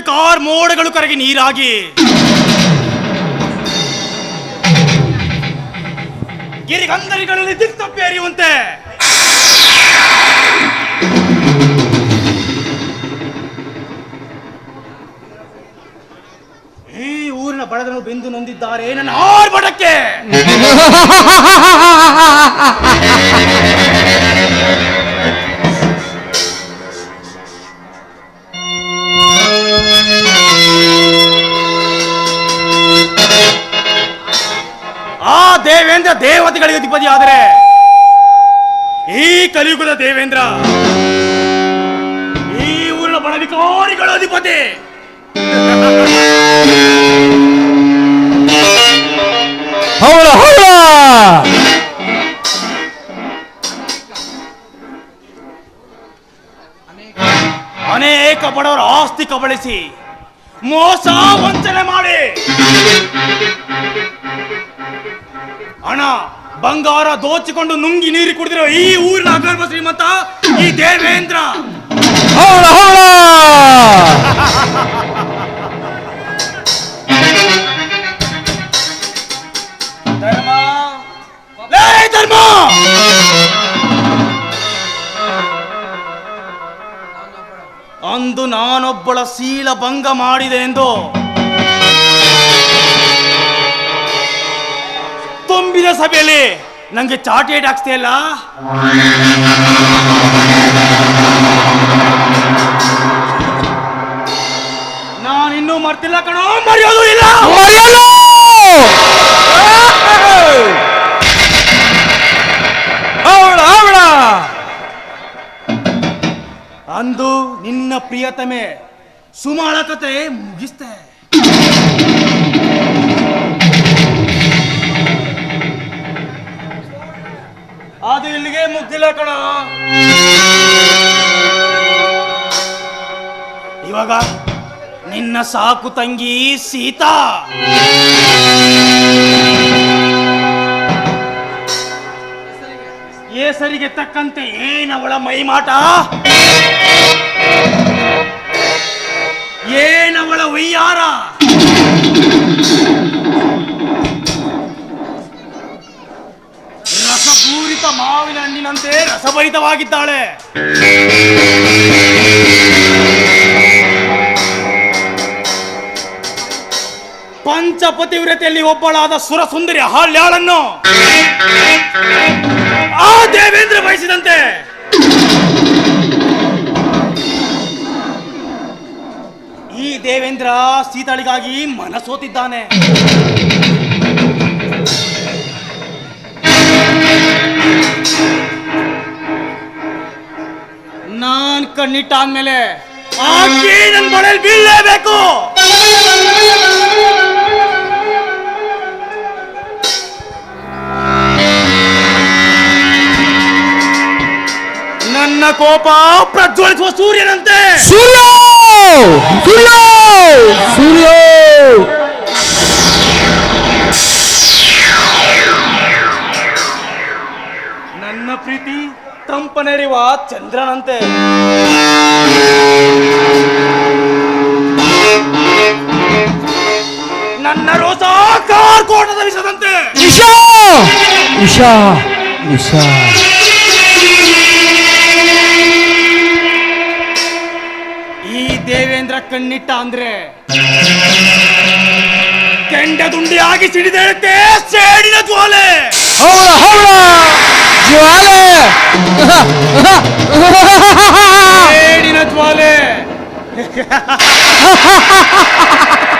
ಮೋಡಗಳು ಕರಗಿ ನೀರಾಗಿ. ಗಿರಿಗಂಧರಿಗಳಲ್ಲಿ ದಿಕ್ತಪ್ಪಿ ಹರಿಯುವಂತೆ. ಈ ಊರಿನ ಬಡದನು ಬೆಂದು ನೊಂದಿದ್ದಾರೆ ನನ್ನ ಆರ್ಭಟಕ್ಕೆ. ದೇವೇಂದ್ರ ದೇವತೆಗಳಿಗೆ ಅಧಿಪತಿ ಆದರೆ ಈ ಕಲಿಯುಗದ ದೇವೇಂದ್ರ ಈ ಊರಿನ ಬಡವಿಕಾರಿಗಳ ಅಧಿಪತಿ. ಹೌದ ಹೌದ? ಅನೇಕ ಬಡವರ ಆಸ್ತಿ ಕಬಳಿಸಿ ಮೋಸ ವಂಚನೆ ಮಾಡಿ. ಹಣ ಬಂಗಾರ ದೋಚಿಕೊಂಡು ನುಂಗಿ ನೀರು ಕುಡಿದಿರೋ ಈ ಊರಿನ ಅಗರ್ಭ ಶ್ರೀಮಂತ ನಾನೊಬ್ಬಳ ಶೀಲ ಭಂಗ ಮಾಡಿದೆ ಎಂದು ತುಂಬಿದ ಸಭೆಯಲ್ಲಿ ನಂಗೆ ಚಾಟೇಟ್ ಹಾಕ್ಸ್ತಿಯಲ್ಲ ನಾನಿನ್ನೂ ಪ್ರಿಯತಮೆ ಸುಮಾಳ ಕತೆ ಮುಗಿಸ್ತೆ. ಅದು ಇಲ್ಲಿಗೆ ಮುಗ್ದಿಲ್ಲ ಕಣ. ಇವಾಗ ನಿನ್ನ ಸಾಕು ತಂಗಿ ಸೀತಾ. ಏಸರಿಗೆ ತಕ್ಕಂತೆ ಏನವಳ ಮೈಮಾಟ? ಏನವಳ ವೈಯಾರ? ರಸಪೂರಿತ ಮಾವಿನ ಹಣ್ಣಿನಂತೆ ರಸಭರಿತವಾಗಿದ್ದಾಳೆ. ಪಂಚಪತಿವ್ರತೆಯಲ್ಲಿ ಒಬ್ಬಳಾದ ಸುರಸುಂದರಿ ಹಾಳ್ಯಾಳನ್ನು ಆ ದೇವೇಂದ್ರ ಬಯಸಿದಂತೆ ಈ ದೇವೇಂದ್ರ ಸೀತಾಳಿಗಾಗಿ ಮನಸೋತಿದ್ದಾನೆ. ನಾನ್ ಕಣ್ಣಿಟ್ಟಾದ್ಮೇಲೆ ಆಕೆ ನನ್ ಬಳೆಲ್ ಬೀಳಲೇಬೇಕು. ನನ್ನ ಕೋಪ ಪ್ರಜ್ವಲಿಸುವ ಸೂರ್ಯನಂತೆ. ಸೂರ್ಯ! ಸೂರ್ಯ ಸೂರ್ಯ ನನ್ನ ಪ್ರೀತಿ ತಂಪನೆರಿವ ಚಂದ್ರನಂತೆ ನನ್ನ ರೋಸ ಕಾರ್ಕೋಟದ ವಿಷದಂತೆ ನಿಶಾ ನಿಶಾ ನಿಶಾ ಕಣ್ಣಿಟ್ಟ ಅಂದ್ರೆ? ಕೆಂಡದುಂಡಿಯಾಗಿ ಸಿಡಿದೇಳುತ್ತೆ ಸೇಡಿನ ಜ್ವಾಲೆ. ಹೌದ ಹೌದ. ಜ್ವಾಲೆ. ಸೇಡಿನ ಜ್ವಾಲೆ.